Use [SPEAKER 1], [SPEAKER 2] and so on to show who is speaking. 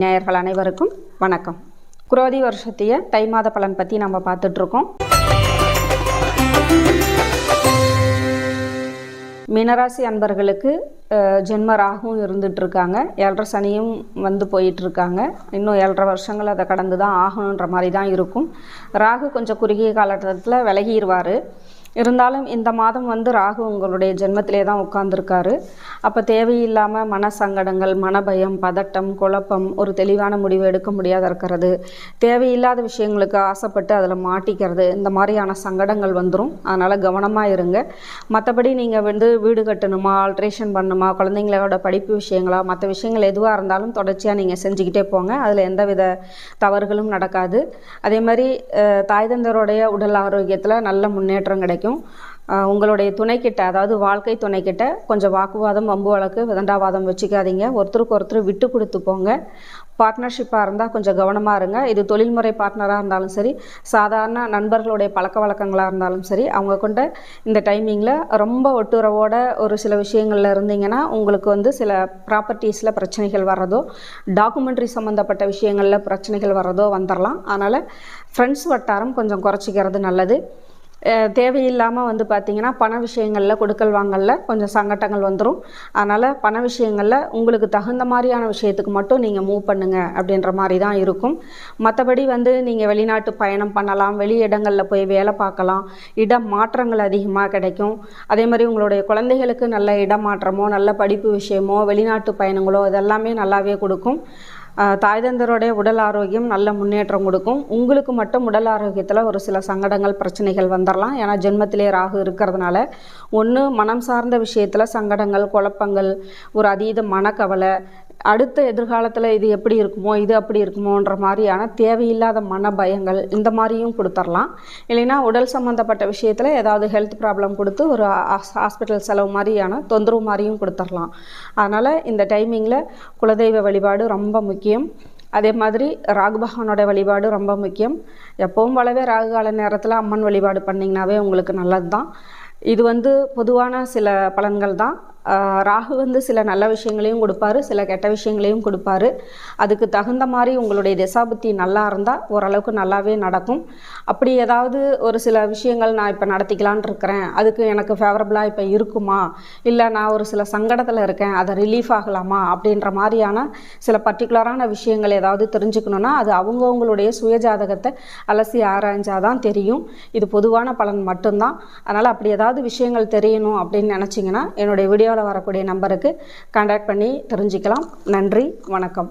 [SPEAKER 1] நேயர்கள் அனைவருக்கும் வணக்கம். குரோதி வருஷத்திய தை மாத பலன் பற்றி நம்ம பார்த்துட்ருக்கோம். மீனராசி அன்பர்களுக்கு ஜென்ம ராகும் இருந்துட்டு இருக்காங்க ஏழரை சனியும் வந்து போயிட்டுருக்காங்க இன்னும் ஏழரை வருஷங்கள் அதை கடந்து தான் ஆகணுன்ற மாதிரி தான் இருக்கும். ராகு கொஞ்சம் குறுகிய காலகட்டத்தில் விலகிடுவார் இருந்தாலும் இந்த மாதம் வந்து ராகு உங்களுடைய ஜென்மத்திலே தான் உட்கார்ந்துருக்காரு. அப்போ தேவையில்லாமல் மன சங்கடங்கள் மனபயம் பதட்டம் குழப்பம் ஒரு தெளிவான முடிவு எடுக்க முடியாத இருக்கிறது. தேவையில்லாத விஷயங்களுக்கு ஆசைப்பட்டு அதில் மாட்டிக்கிறது. இந்த மாதிரியான சங்கடங்கள் வந்துடும் அதனால் கவனமாக இருங்க. மற்றபடி நீங்கள் வந்து வீடு கட்டணுமா ஆல்ட்ரேஷன் பண்ணணுமா குழந்தைங்களோட படிப்பு விஷயங்களா மற்ற விஷயங்கள் எதுவாக இருந்தாலும் தொடர்ச்சியாக நீங்கள் செஞ்சுக்கிட்டே போங்க. அதில் எந்தவித தவறுகளும் நடக்காது. அதே மாதிரி தாய் தந்தருடைய உடல் ஆரோக்கியத்தில் நல்ல முன்னேற்றம் கிடைக்கும். வரைக்கும் உங்களுடைய துணைக்கிட்ட அதாவது வாழ்க்கை துணைக்கிட்ட கொஞ்சம் வாக்குவாதம் வம்பு வழக்கு விதண்டாவாதம் வச்சுக்காதீங்க. ஒருத்தருக்கு ஒருத்தர் விட்டு கொடுத்து போங்க. பார்ட்னர்ஷிப்பாக இருந்தால் கொஞ்சம் கவனமாக இருங்க. இது தொழில்முறை பார்ட்னராக இருந்தாலும் சரி சாதாரண நண்பர்களுடைய பழக்க வழக்கங்களாக இருந்தாலும் சரி அவங்க கொண்ட இந்த டைமிங்கில் ரொம்ப ஒட்டுறவோட ஒரு சில விஷயங்களில் இருந்தீங்கன்னா உங்களுக்கு வந்து சில ப்ராப்பர்ட்டிஸில் பிரச்சனைகள் வர்றதோ டாக்குமெண்ட்ரி சம்மந்தப்பட்ட விஷயங்களில் பிரச்சனைகள் வர்றதோ வந்துடலாம் அதனால் ஃப்ரெண்ட்ஸ் வட்டாரம் கொஞ்சம் குறைச்சிக்கிறது நல்லது. தேவையில்லாமல் வந்து பார்த்திங்கன்னா பண விஷயங்களில் கொடுக்கல் வாங்கலில் கொஞ்சம் சங்கட்டங்கள் வந்துடும் அதனால் பண விஷயங்களில் உங்களுக்கு தகுந்த மாதிரியான விஷயத்துக்கு மட்டும் நீங்கள் மூவ் பண்ணுங்கள் அப்படின்ற மாதிரி தான் இருக்கும். மற்றபடி வந்து நீங்கள் வெளிநாட்டு பயணம் பண்ணலாம் வெளி இடங்களில் போய் வேலை பார்க்கலாம். இடம் மாற்றங்கள் அதிகமாக கிடைக்கும். அதே மாதிரி உங்களுடைய குழந்தைகளுக்கு நல்ல இடமாற்றமோ நல்ல படிப்பு விஷயமோ வெளிநாட்டு பயணங்களோ இதெல்லாமே நல்லாவே கொடுக்கும். தாய் தந்தருடைய உடல் ஆரோக்கியம் நல்ல முன்னேற்றம் கொடுக்கும். உங்களுக்கு மட்டும் உடல் ஆரோக்கியத்தில் ஒரு சில சங்கடங்கள் பிரச்சனைகள் வந்துடலாம் ஏன்னா ஜென்மத்திலே ராகு இருக்கிறதுனால. ஒன்று மனம் சார்ந்த விஷயத்தில் சங்கடங்கள் குழப்பங்கள் ஒரு அதீத மனக்கவலை அடுத்த எதிர்காலத்தில் இது எப்படி இருக்குமோ இது அப்படி இருக்குமோன்ற மாதிரியான தேவையில்லாத மன பயங்கள் இந்த மாதிரியும் கொடுத்துர்லாம். இல்லைன்னா உடல் சம்மந்தப்பட்ட விஷயத்தில் ஏதாவது ஹெல்த் ப்ராப்ளம் கொடுத்து ஒரு ஹாஸ்பிட்டல் செலவு மாதிரியான தொந்தரவு மாதிரியும் கொடுத்துர்லாம். அதனால் இந்த டைமிங்கில் குலதெய்வ வழிபாடு ரொம்ப முக்கியம். அதே மாதிரி ராகு பகவானோட வழிபாடு ரொம்ப முக்கியம். எப்பவும் போலவே ராகு கால நேரத்தில் அம்மன் வழிபாடு பண்ணிங்கனாவே உங்களுக்கு நல்லது தான் இது வந்து பொதுவான சில பலன்கள் தான். ராகு வந்து சில நல்ல விஷயங்களையும் கொடுப்பாரு சில கெட்ட விஷயங்களையும் கொடுப்பாரு. அதுக்கு தகுந்த மாதிரி உங்களுடைய திசாபுத்தி நல்லா இருந்தால் ஓரளவுக்கு நல்லாவே நடக்கும். அப்படி ஏதாவது ஒரு சில விஷயங்கள் நான் இப்போ நடத்திக்கலான் இருக்கிறேன். அதுக்கு எனக்கு ஃபேவரபுளாக இப்போ இருக்குமா? இல்லை நான் ஒரு சில சங்கடத்தில் இருக்கேன் அதை ரிலீஃப் ஆகலாமா? அப்படின்ற மாதிரியான சில பர்டிகுலரான விஷயங்கள் ஏதாவது தெரிஞ்சுக்கணுன்னா அது அவங்கவுங்களுடைய சுயஜாதகத்தை அலசி ஆராய்ஞ்சாதான் தெரியும். இது பொதுவான பலன் மட்டும்தான். அதனால் அப்படி ஏதாவது விஷயங்கள் தெரியணும் அப்படின்னு நினச்சிங்கன்னா என்னுடைய வீடியோவில் கீழே வரக்கூடிய நம்பருக்கு கான்டாக்ட் பண்ணி தெரிஞ்சுக்கலாம். நன்றி வணக்கம்.